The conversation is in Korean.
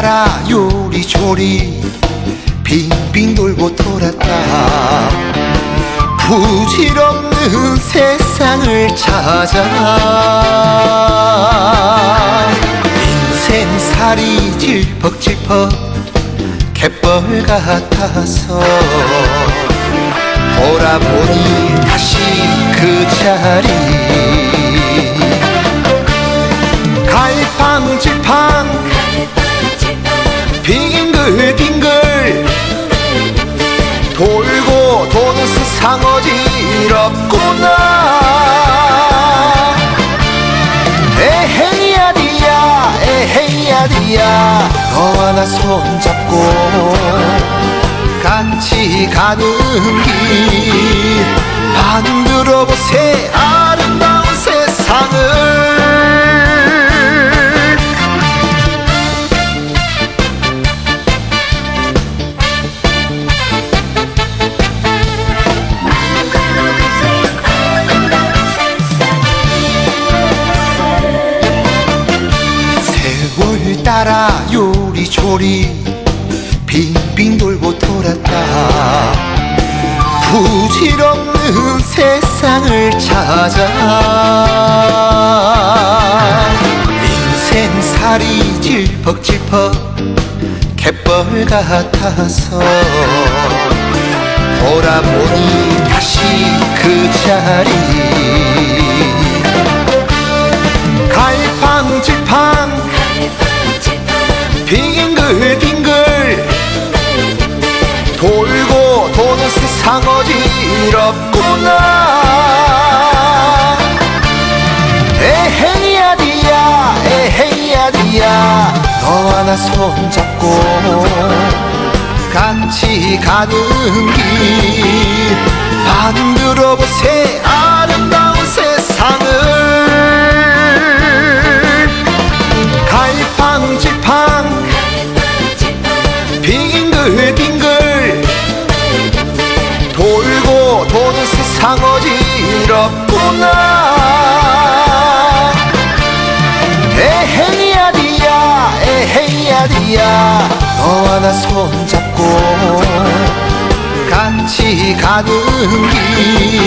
따라 요리조리 빙빙 돌고 돌았다. 부질없는 세상을 찾아 인생살이 질퍽질퍽 갯벌 같아서 돌아보니 다시 도는 세상 어지럽구나. 에헤이야디야 에헤이야디야 너와 나 손잡고 같이 가는 길. 만들어 보세 아름 세월 따라 요리조리 빙빙 돌고 돌았다. 부질없는 세상을 찾아 인생살이 질퍽질퍽 갯벌 같아서 돌아보니 다시 그 자리 빙글빙글 돌고 도는 세상 어지럽구나. 에헤이야디야 에헤이야디야 너와 나 손잡고 같이 가는 길 빙글빙글 돌고 도는 세상 어지럽구나. 에헤이야디야 에헤이야디야 너와 나 손잡고 같이 가는 길